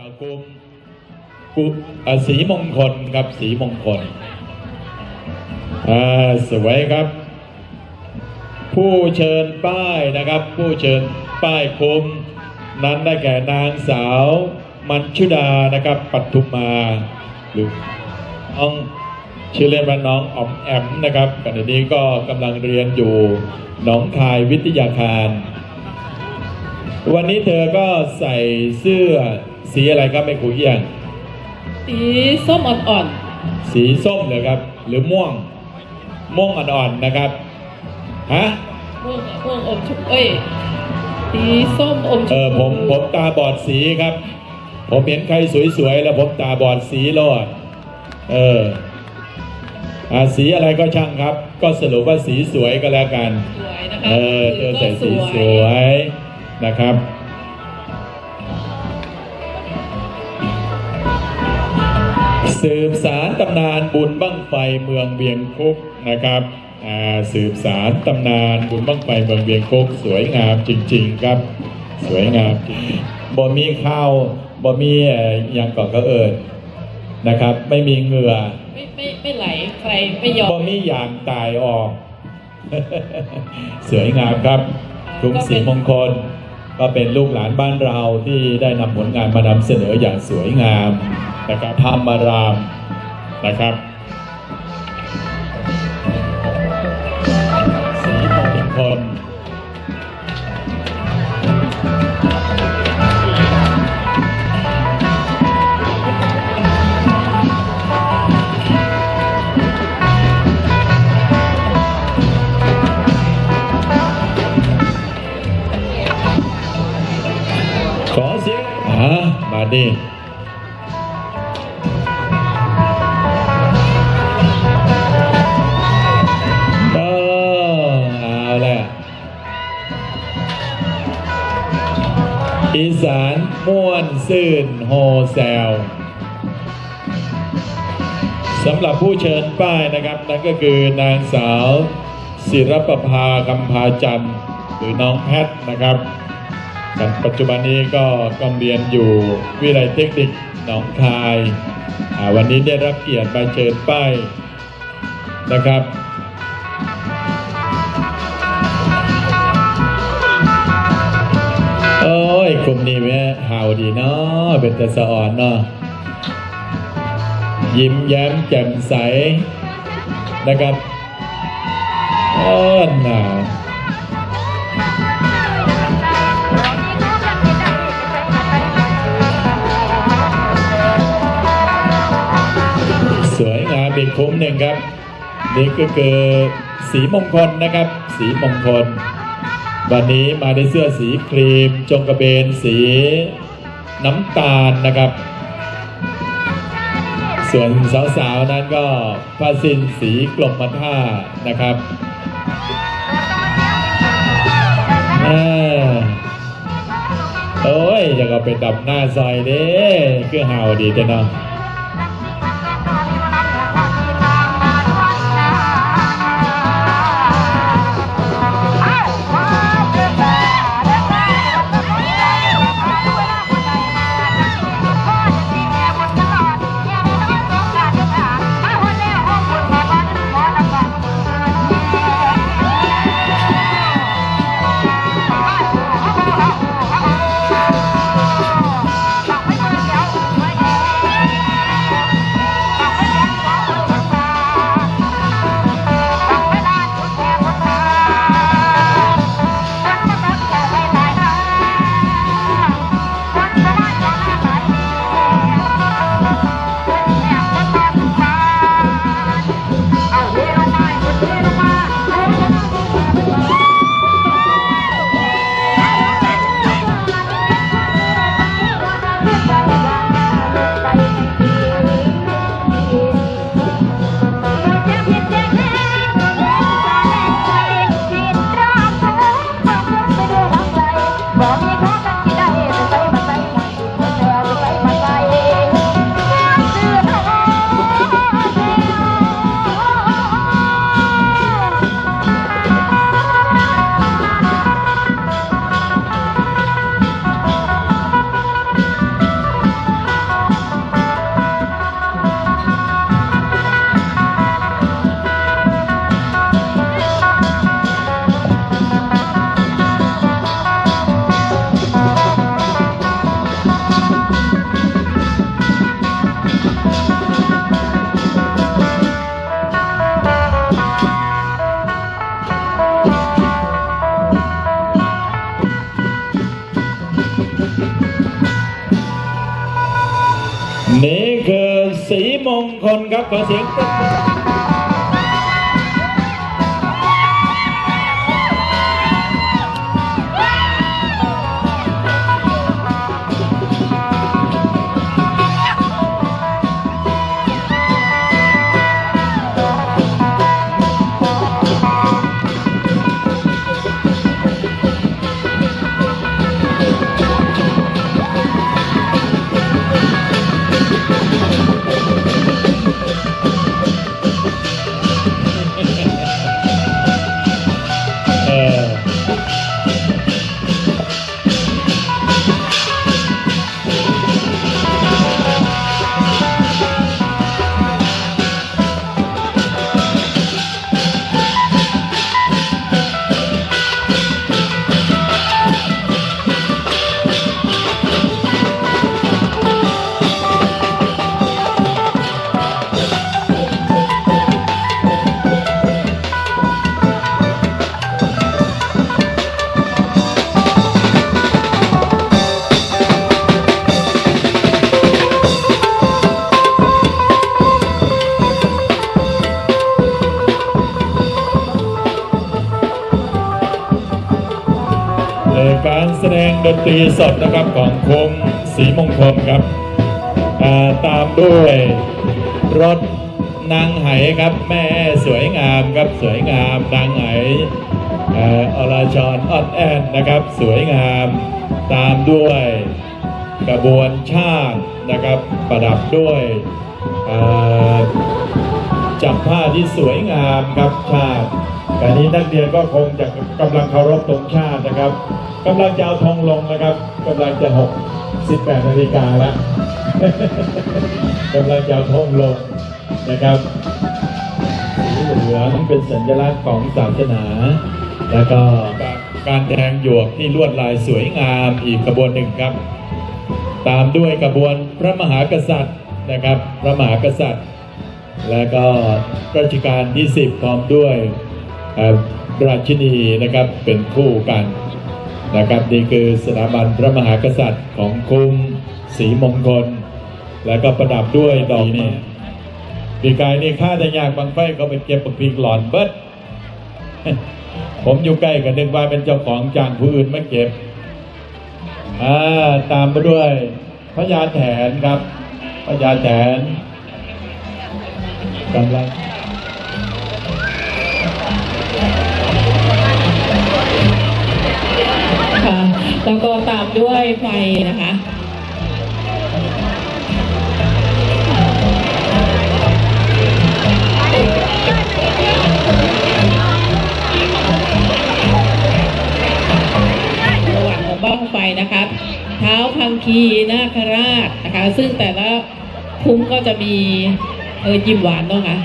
จากกลุ่มกุสีมงคลครับสีมงคลสวยครับ ผู้เชิญป้ายนะครับ ผู้เชิญป้ายคุมนั้นได้แก่นางสาวมัญชุดานะครับปัทุมมาหรือน้องชื่อเล่นว่าน้องอ๋อมแอมนะครับขณะนี้ก็กำลังเรียนอยู่หนองคายวิทยาคาร วันนี้เธอก็ใส่เสื้อ สีอะไรครับไม่ครูเอี้ยง สีส้มอ่อนสีส้มเหรอครับ หรือม่วง ม่วงอ่อนๆนะครับ ฮะๆม่วงม่วงอมชมเอ้ย สีส้มอมชเอมอพูผมผมตาบอดสีครับ ผมเห็นใครสวยๆแล้วผมตาบอดสีรอด เอออ่าสีอะไรก็ช่างครับ ก็สรุปว่าสีสวยก็แล้วกัน สวยนะคะเออเธอใส่สีสวยนะครับ สืบสารตำนานบุญบั้งไฟเมืองเวียงคุกนะครับอ่าสืบสารตำนานบุญบั้งไฟเมืองเวียงคุก สวยงามจริง ๆครับ สวยงามจริงบ่มีข้าวบ่มีเอ่ออย่างก่อนก็เอิญนะครับ ไม่มีเหงื่อไม่ไม่ไม่ไหลใครไม่ยอมบ่มีอย่างตายออก สวยงามครับกรุงศรีมงคล ก็เป็นลูกหลานบ้านเราที่ได้นำผลงานมานำเสนออย่างสวยงามนะครับธรรมารามนะครับสีมงคล ซื่นโฮแซลสำหรับผู้เชิญป้ายนะครับ นั่นก็คือนางสาวศิรประภาคำพาจันทร์หรือน้องแพทนะครับปัจจุบันนี้ก็กำเรียนอยู่วิทยาลัยเทคนิคหนองคาย วันนี้ได้รับเกียรติไปเชิญป้ายนะครับ อ้ยกลุ่มนี้แม่เห่าดีเนาะเป็นตะสะอ่อนเนาะยิ้มแย้มแจ่มใสนะครับเออนน่ะสวยงามอีกคุ้มหนึ่งครับ นี่ก็คือสีมงคลนะครับ สีมงคล วันนี้มาในเสื้อสีครีม จงกระเบนสีน้ำตาลนะครับ ส่วนสาวๆนั้นก็ผ้าสิ้นสีกลมมาท่านะครับโอ้ยจะก็ไปดับหน้าซอยเด้คือห่าดีแต่เนาะ มงคลครับขอเสียง ตรีสดนะครับของคมศรีมงคลครับาตามด้วยรถนางไหครับ แม่สวยงามครับสวยงามนางไหเอ่ออรชรออนแอนนะครับ สวยงามตามด้วยกระบวนชาตินะครับ ประดับด้วย จับผ้าที่สวยงามครับชาติแต่นี้นักเรียนก็คงจะกำลังเคารพธงชาตินะครับกำลังจะเอาธงลงนะครับกำลังจะหกสิบแปดนาฬิกาล้วกำลังจะเอาธงลงนะครับสีเหลืองเป็นสัญลักษณ์ของศาสนา แล้วก็การแทงหยวกที่ลวดลายสวยงามอีกกระบวนหนึ่งครับ ตามด้วยกระบวนพระมหากษัตริย์นะครับ พระมหากษัตริย์ แล้วก็รัชกาลที่ 10 พร้อมด้วยราชินีนะครับเป็นคู่กันนะครับนี่คือสถาบันพระมหากษัตริย์ของคุ้มศรีมงคล แล้วก็ประดับด้วยดอกนี่ปีกายนี่ข้าแต่ยากบางไฟเขาไปเก็บปักพีกหลอนเบิดผมอยู่ใกล้กับนึกว่าเป็นเจ้าของจางผู้อื่นมาเก็บอ่าตามมาด้วยพระยาแถนครับพระยาแถน กำลังค่ะแล้วก็ตามด้วยไฟนะคะระหว่างของบ้างไฟนะคะเท้าพังคีนาคราชนะคะ ซึ่งแต่ละคุ้มก็จะมี เออยิ้มหวานเนาะค่ะ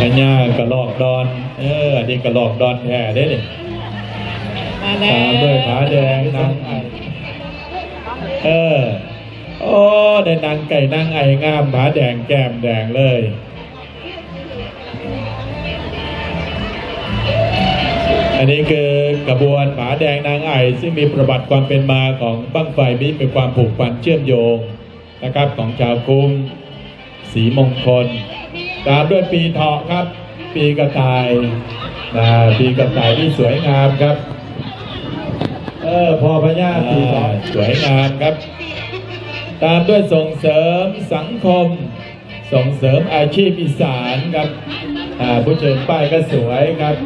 พญากระลอกดอน เอออันนี้กระลอกดอนแท้ได้เลยมาแล้ตามด้วยผาแดงนางไอเออ โอ้ ได้นางไก่นางไองามผาแดงแก้มแดงเลย อันนี้คือกระบวนผาแดงนางไอซึ่งมีประวัติความเป็นมาของบั้งไฟมีมีความผูกพันเชื่อมโยงนะครับของชาวคุ้มสีมงคล ตามด้วยปีเถาะครับ ปีกระต่ายนะปีกระต่ายที่สวยงามครับ เออพอพญาปีเถาะสวยงามครับ ตามด้วยส่งเสริมสังคม ส่งเสริมอาชีพอีสานครับอ่าผู้เชิญป้ายก็สวยครับ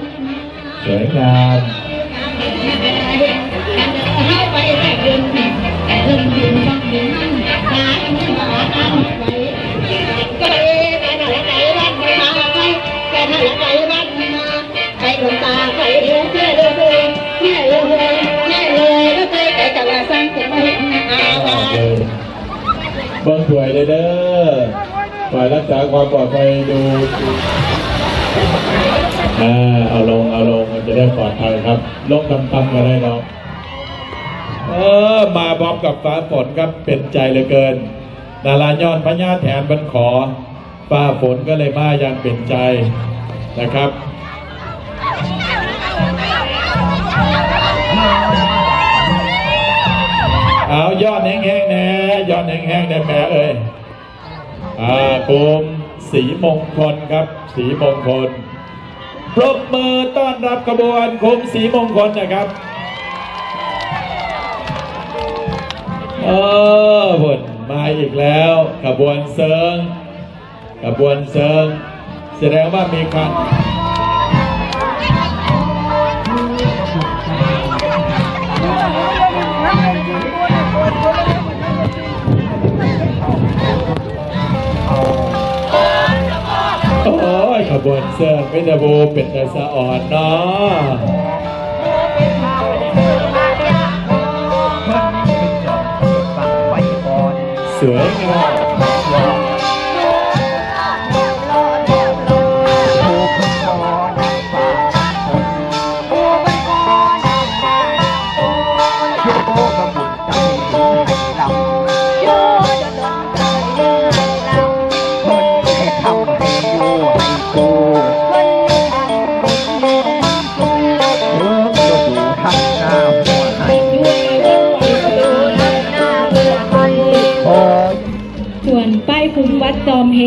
สวยงามให้ไปแต่เดินดินยืนต้องยืนหาที่หาทางไปก็เลยไปหน่อยไปรัดมาไปไปหน่อยไปรัดมาไปดวงตาไอยเรื่อยเรื่อยเรื่อยเรื่อยเรื่อยเรื่อยเลยแล้วไปแต่จะว่าสร้างขึ้นมาเห็นอาวาเลยเบิ้งถวยเลยเด้อฝ่ายรักษาความปลอดภัยดู อ่า เอาลง เอาลง จะได้ปลอดภัยครับลงต่ำๆก็ได้ดอกเออมาพร้อมกับฟ้าฝนครับเป็นใจเหลือเกิน ดารายอดพญาแถนบันขอฟ้าฝนก็เลยมาอย่างเป็นใจนะครับเอายอดแห้งๆแน่ยอดแห้งๆแน่แม่เอ้ยอ่ากลมสีมงคลครับ สีมงคล ปรบมือต้อนรับขบวนคมสีมงคลนะครับเออผลมาอีกแล้วขบวนเซิงขบวนเซิงแสดงว่ามีการ บวนเซิงไม่ตะบูเป็นแต่สะอ่อนเนาะสวยงาม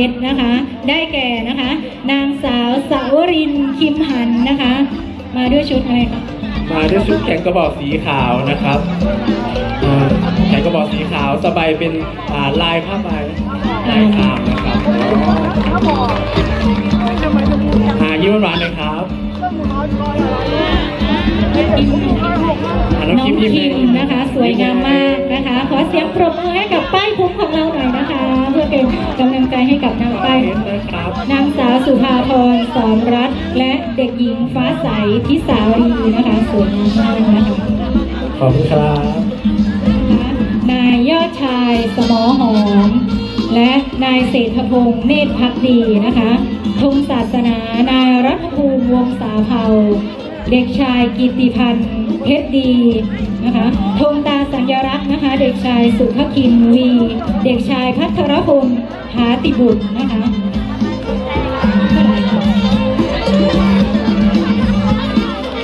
ชรนะคะ ได้แก่นะคะ นางสาวสาวรินทร์คิมหันนะคะ มาด้วยชุดอะไรคะมาด้วยชุดแขนกระบอกสีขาวนะครับอ่าแขนกระบอกสีขาวสบายเป็นอ่าลายผ้าใบลายขาวนะครับหายิ้มหวานๆเลยครับอ่าน้องน้องคิมยิ้มคิมเลยนะคะ สวยงามมากนะคะ ขอเสียงปรบมือให้กับป้ายคุ้มของเราหน่อยนะคะ เพื่อเป็นกำลังใจให้กับนางป้ายเห็นนะครับนางสาวสุภาพรสอนรัตน์และเด็กหญิงฟ้าใสทิสาวรีนะคะสวยงามมากนะคะขอบคุณครับนายยอดชายสมอหอม และนายเศรษฐพงษ์เนตรพักดีนะคะธงศาสนานายรัฐภูมิวงศาเภาเด็กชายกิตติพันธ์ เพชรดีนะคะธงตาสัญลักษณ์นะคะ เด็กชายสุภคินวี เด็กชายพัทรพลหาติบุตรนะคะ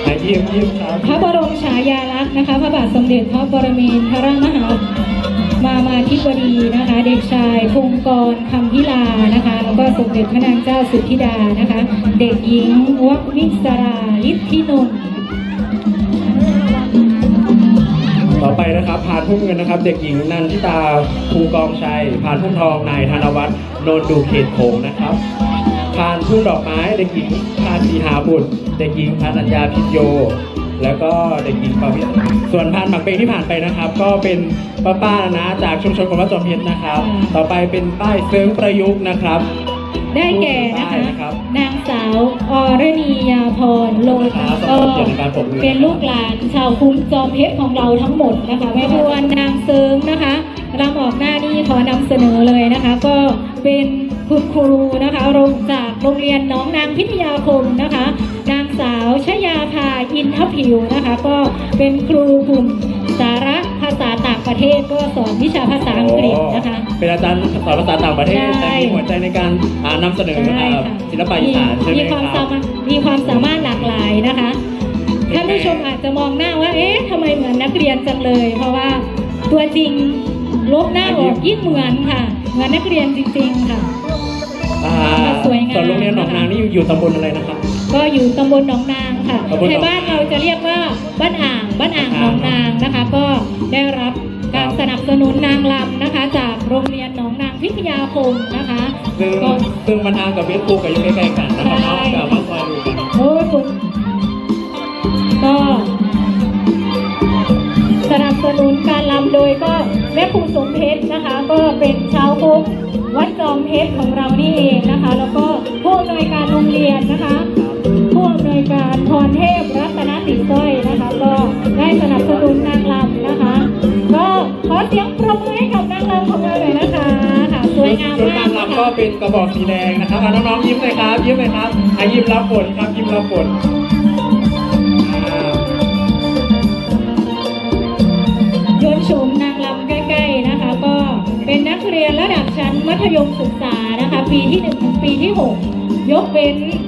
หายิ้มยิ้มครับพระบรมฉายาลักษณ์นะคะ พระบาทสมเด็จพระปรมินทรมหามามาธิบดีนะคะ เด็กชายพงกรคำพิลานะคะแล้วก็สมเด็จพระนางเจ้าสุธิดานะคะ เด็กหญิงวักวิสราลิทธินนท์ ต่อไปนะครับ พานพุ่มเงินนะครับ เด็กหญิงนันทิตาภูกองชัย พานพุ่มทองนายธนวัฒน์โนนดูเขตโขงนะครับ พานพุ่มดอกไม้ เด็กหญิงพานสีหาบุตร เด็กหญิงพานัญญาพิญโย แล้วก็เด็กหญิงปาวิส่วนพานหมักเปงที่ผ่านไปนะครับ ก็เป็นป้าป้าๆนะจากชุมชนคนวัดจอมเพชรนะครับ ต่อไปเป็นป้ายเซิร์งประยุกต์นะครับ ได้แก่นะคะได้นะครับนางสาวอรณียาพรโลครับก็ขอบคุณในการปรบมือเป็นลูกหลานชาวคุ้มจอมเพชรของเราทั้งหมดนะคะแม่พวนนางเซิงนะคะรำออกหน้านี่ขอนำเสนอเลยนะคะ ก็เป็นคุณครูนะคะโรงจากโรงเรียนหน้องนางพิทยาคมนะคะ นางสาวชยาภาอินทผิวนะคะ ก็เป็นครูกลุ่มสาระ ภาษาต่างประเทศก็สอนวิชาภาษาอังกฤษนะคะ เป็นอาจารย์สอนภาษาต่างประเทศใช่ แต่มีหัวใจในการอ่านำเสนอใช่อ่าค่ะศิลปะอีสานใช่ไหมมีความครัสาบมารถมีความสามารถหลากหลายนะคะท่านผู้ชมอาจจะมองหน้าว่า เอ๊ะทำไมเหมือนนักเรียนจังเลย เพราะว่าตัวจริงลบหน้าออกยิ่งเหมือนค่ะ เหมือนนักเรียนจริง ๆ ค่ะ อ่าสวยงาม ส่วนโรงเรียนหนองนางนี่อยู่อยู่ตำบลอะไรนะครับ ก็อยู่ตำบลหนองนางค่ะตำบลหนองในบ้านเราจะเรียกว่าบ้านอ่าง บ้านอ่างหนองนางนะคะ ก็ได้รับการสนับสนุนนางรำนะคะ จากโรงเรียนหนองนางพิทยาคมนะคะซึ่งก็ ซึ่งมันทางกับเวสบูก็อยู่ใกล้ๆกันนะครับใช่ เนาะกับมาซอยดูกันโอ้ยคุณก็สนับสนุนการรำโดยก็แม่ครูสมเพชรนะคะ ก็เป็นชาวคุกวัดจอมเพชรของเรานี่เองนะคะ แล้วก็ผู้อำนวยการโรงเรียนนะคะผู้ อำนวยการพรเทพรัตนติสร้อยนะคะ ก็ได้สนับสนุนนางรำนะคะ ก็ขอเสียงปรบมือให้กับนางรำของเราหน่อยนะคะค่ะสวยงามชุดมากนางนะรำก็คะเป็นกระบอกสีแดงนะครับอะน้องๆยิ้มเลยครับยิ้มเลยครับอะยิ้มรับฝนครับยิ้มรับฝนอ่ายนต์ชมนางรำใกล้ๆนะคะ ก็เป็นนักเรียนระดับชั้นมัธยมศึกษานะคะ ปีที่1ถึงปีที่6ยกเว้นนางรำลำ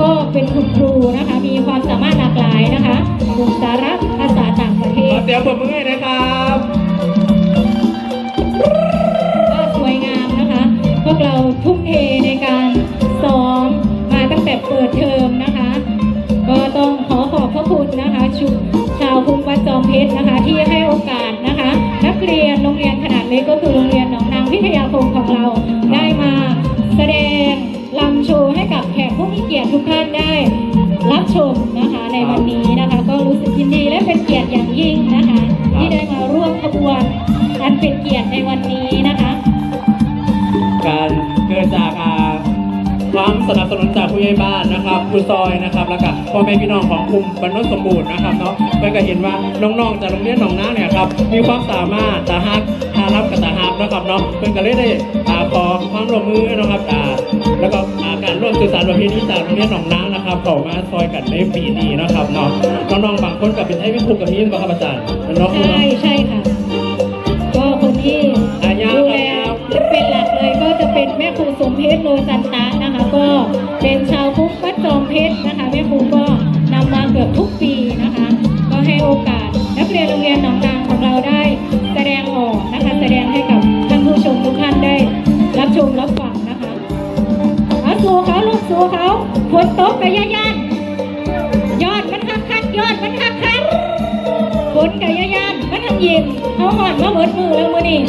ก็เป็นคุณครูนะคะ มีความสามารถหลากหลายนะคะศึกสารภาษาต่างประเทขศอเสียงผมบมือให้นะครับก็สวยงามนะคะ พวกเราทุ่มเทในการซ้อมมาตั้งแต่เปิดเทอมนะคะ ก็ต้องขอขอบพระคุณนะคะชุชาวภูมิวัดจอมเพชรนะคะ ที่ให้โอกาสนะคะ นักเรียนโรงเรียนขนาดเล็กก็คือโรงเรียนหนองนางพิทยาคมของเราได้มาแสดง ทุกท่านได้รับชมนะคะในวันนี้นะคะ ก็รู้สึกยินดีและเป็นเกียรติอย่างยิ่งนะคะ ที่ได้มาร่วมขบวนอันเป็นเกียรติในวันนี้ามสนับสนุนจากผู้ใหญ่บ้านนะครับผู้ซอยนะครับแล้วก็พ่อแม่พี่น้องของกลุ่มบรรนุสมบูรณ์นะครับเนาะเพื่อก็เห็นว่าน้องๆจากโรงเรียนหนองน้าเนี่ยครับมีความสามารถตาฮักตารับกับตาฮับนะครับเนาะเพื่อนก็เลยได้อาขอความร่วมมือนะครับอ่าแล้วก็อาการร่วมสื่อสารประเพณีจากโรงเรียนหนองน้านะครับเข้ามาซอยกันในปีนี้นะครับเนาะน้องๆบางคนก็เป็นไอ้วิคุกับมีนบ่ครับอาจารย์น้องใช่เนาะใช่ค่ะ ม่ครูสมเพชรโลจันตะนะคะ ก็เป็นชาวพุทธวัดจอมเพชรนะคะแม่ครูก็นำมาเกือบทุกปีนะคะ ก็ให้โอกาสนักเรียนโรงเรียนหนองนางของเราได้แสดงออกนะคะแสดงให้กับท่านผู้ชมทุกท่านได้รับชมรับฟังนะคะเอาสู่เขาลูกสู่เขาฝนตกกระยะยันยอดมันคักคักยอดมันคักคักฝนกับยาย่านมันทำเย็นเขาหอนมาเบิดมือแล้วมือนี่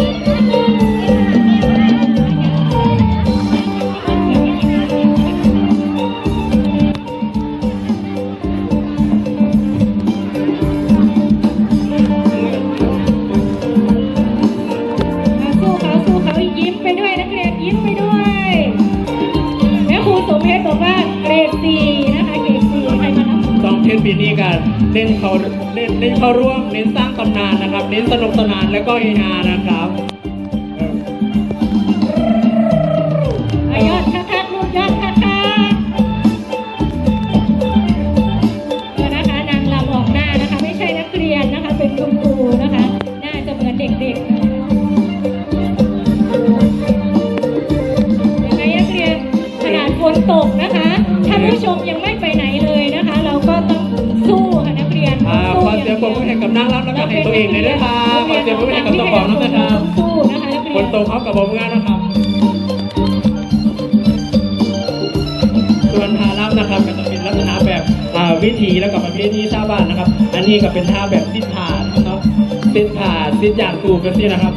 งเทนปีนี้กันเล่นเขาเล่นเล่นเขาร่วมเน้นสร้างตำนานนะครับ เน้นสนุกสนานแล้วก็เฮฮานะครับ นี้ก็เป็นท่าแบบสิ้นผ่านนาะสิ้นผ่าสิ้นอย่างกูกันนี่นะครับ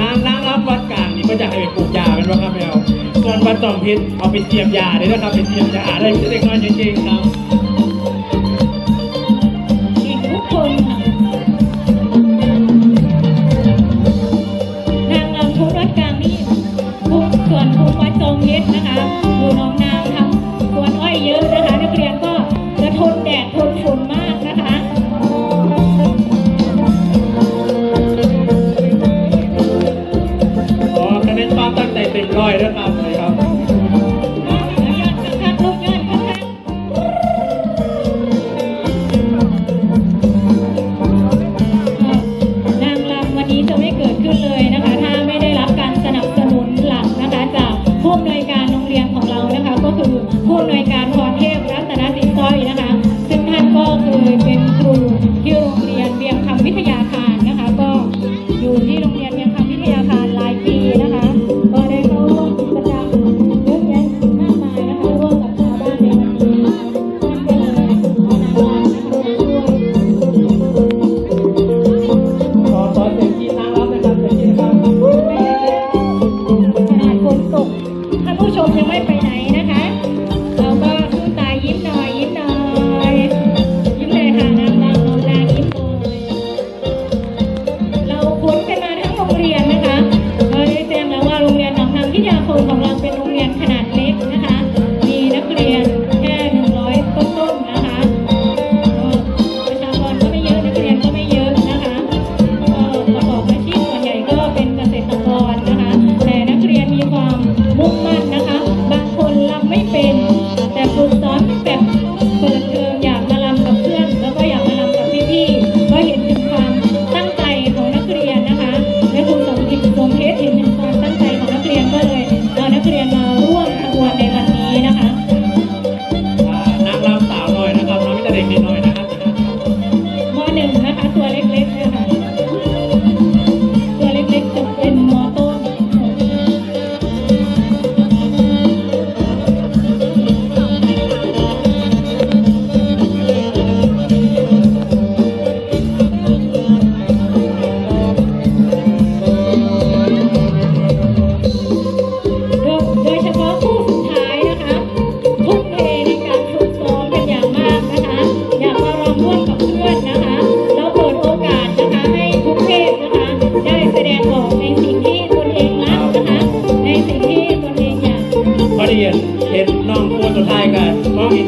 นางนางรับวัดกลางนี่ก็จะให้ไปปลูกยาเป็นว่าครับแมวส่วนวัดจอมพิษเอาไปเสียบยาได้นะครับไปเสียบยาได้เล็กน้อยจริงๆครับ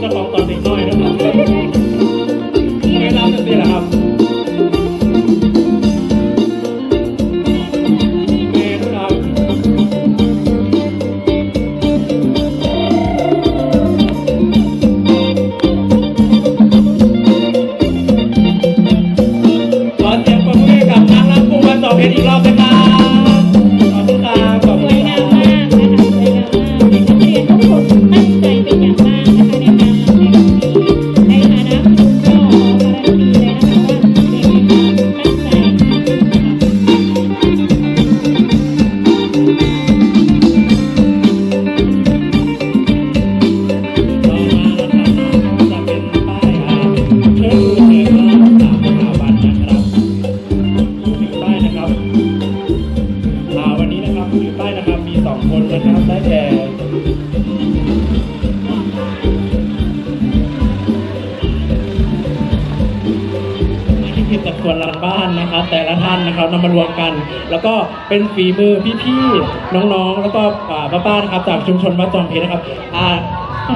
มองเห็นเจ้าของตอนเด็กน้อยนะครับไม่รับจะสิเหรอครับ แต่ละท่านนะครับนำมารวมกัน แล้วก็เป็นฝีมือพี่ๆน้องๆ แล้วก็อ่าป้าๆนะครับจากชุมชนวัดจอมเพชรนะครับอ่า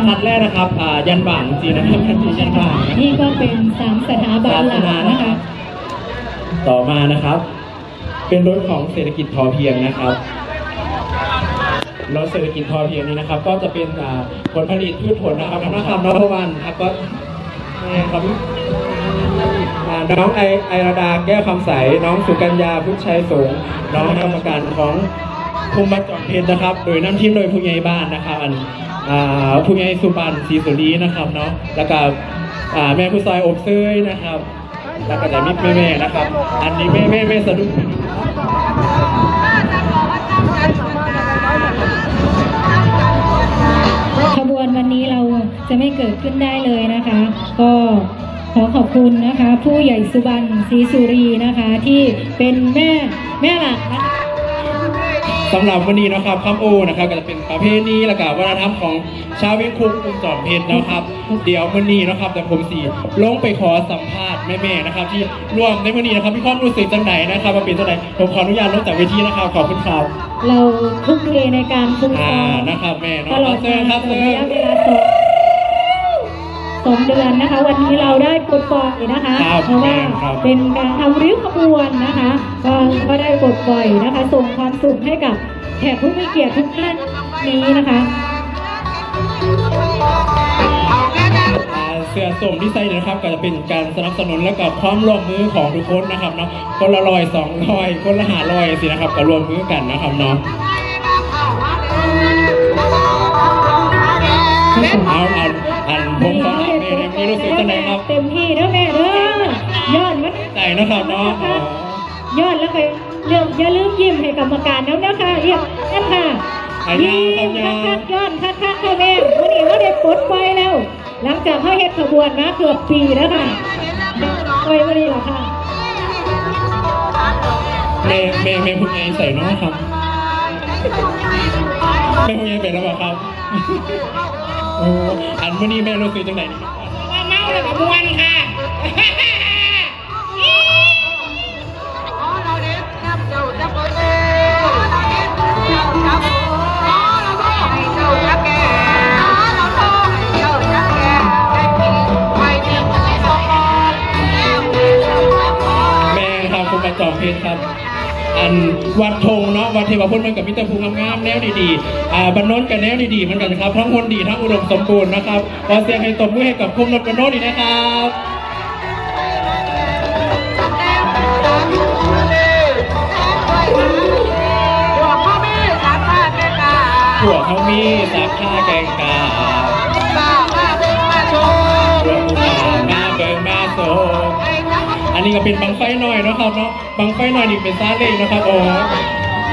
นัดแรกนะครับอ่ายันบ่างจริงนะครับยันยันบ่างนะครับนี่ก็เป็นสามสถาบันหลักนะคะต่อมานะครับ เป็นรถของเศรษฐกิจพอเพียงนะครับรถเศรษฐกิจพอเพียงนี้นะครับ ก็จะเป็นอ่าผลผลิตพืชผลนะครับน้ำนะครับน้องพวันครับก็นี่ครับอ่า น้องไอไอราดาแก้วคำใส น้องสุกัญญาพุทธชัยสงฆ์น้องกรรมการของภูมิบัตจอมเพชรนะครับ โดยนำทีมโดยผู้ใหญ่บ้านนะครับอันผู้ใหญ่สุบันศรีสุรีนะครับเนาะแล้วก็แม่ผู้ซอยอบเซยนะครับ แล้วก็จะมีแม่ๆนะครับ อันนี้แม่แม่แม่สะดุ้งขบวนวันนี้เราจะไม่เกิดขึ้นได้เลยนะคะ ก็ อขอบคุณนะคะ ผู้ใหญ่สุบรรณศรีสุรีนะคะ ที่เป็นแม่แม่หลักนะคะสำหรับวันนี้นะครับคำโอนะครับก็จะเป็นประเพณีและก็วัฒนธรรมของชาวเวียงคุกกลุ่มจอมเพชรนะครับ เดี๋ยววันนี้นะครับแต่ผมสีลงไปขอสัมภาษณ์แม่ๆนะครับ ที่ร่วมในวันนี้นะครับมีความรู้สึกจังไหนนะครับมาเป็นจังไหนผมขออนุญาตลงจากเวทีนะครับขอบคุณครับเราทุ่มเทในการคุ้มครอ่าองนะครับแม่ตเนาะลอดเซิการ์รครับตลอเซิดระร์ยะเวลาสอง สองเดือนนะคะ วันนี้เราได้ปลดปล่อยนะคะ ครับเพราะว่าครับ เป็นการทำริ้วขบวนนะคะ ก็ก็ได้ปลดปล่อยนะคะ ส่งความสุขให้กับแขกผู้มีเกียรติทุกท่านนี้นะคะ อ่าเสื้อส้มที่ใส่เนี่ยนะครับก็จะเป็นการสนับสนุนและก็ความร่วมมือของทุกคนนะครับเนาะคนละร้อยสองร้อยคนละห้าร้อยสินะครับก็รวมมือกันนะครับเนาะเอาอันอัน รู้สึกจังไงครับเต็มที่เด้อแม่เด้อยอดมันใจนะครับเนาะอ๋อยอดแล้วก็เรื่องอย่าลืมยิ้มให้กรรมการแล้วนะคะเอียบนั่นค่ะยิ้มครับยาคักยอดคักๆค่ะแม่วันนี้เขาได้ปลดปล่อยแล้ว หลังจากเขาเฮ็ดขบวนมาเกือบปีแล้วค่ะปล่อยวันนี้เหรอค่ะเมย์เมย์เมย์พูดไงใส่เนาะครับแม่พูดไงเป็นแล้วเปล่าครับโอ้อันวันนี้แม่รู้สึกจังไหนนี่ มาแล้วก็มวนค่ะ งเนาะวัดเทวพุทธมันกับมิตรภูมิงามๆแนวดีๆอ่าบรรนนกับแนวดีๆเหมือนกันครับทั้งคนดีทั้งอุดมสมบูรณ์นะครับขอเสียงให้ตบมือให้กับคุณนนบรรนนท์อีกนะครับหัวเขามีสาขาแกงกาหัวผู้บ่าวมาเบิงมาโซอันนี้ก็เป็นบังไฟหน่อยนะครับเนาะบังไฟหน่อยนี่เป็นซาเล้งนะครับโอ้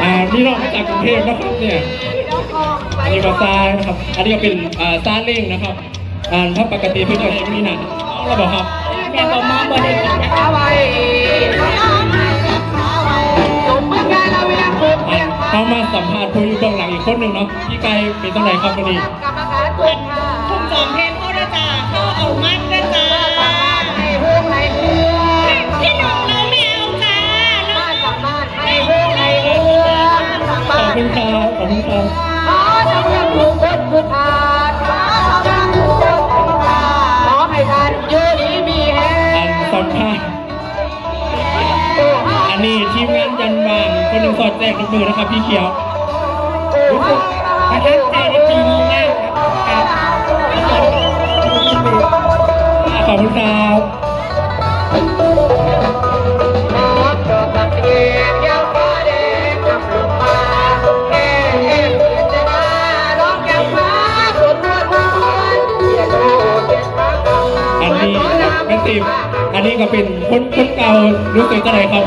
อ่านี่เรามาจากกรุงเทพนะครับเนี่ยอันนี้ก็ซานะครับอันนี้ก็เป็นอ่าซาเล้งนะครับอ่าถ้าปกติเพื่อนจะเห็นนี่นะเอาแล้วบอกครับแม่ก็มาบ่ได้กินยาอ่าเขามาสัมภาษณ์ผู้อยู่เบื้องหลังอีกคนหนึ่งเนาะพี่ไก่เป็นตั้งไหนครับวันนี้คุณจอมเพชรเขาได้จ้าเขาเอามัดได้จ้าพี่ คุณครับขอบคุณครับอันสดค่ะอันนี้ทีมงานยันวางคนหนึ่งสอดแจกมือนะครับพี่เขียวรู้ประทับใจในปีนี้มากครับขอบคุณครับ ก็เป็นคนคนเก่ารู้สึกอะไรครับ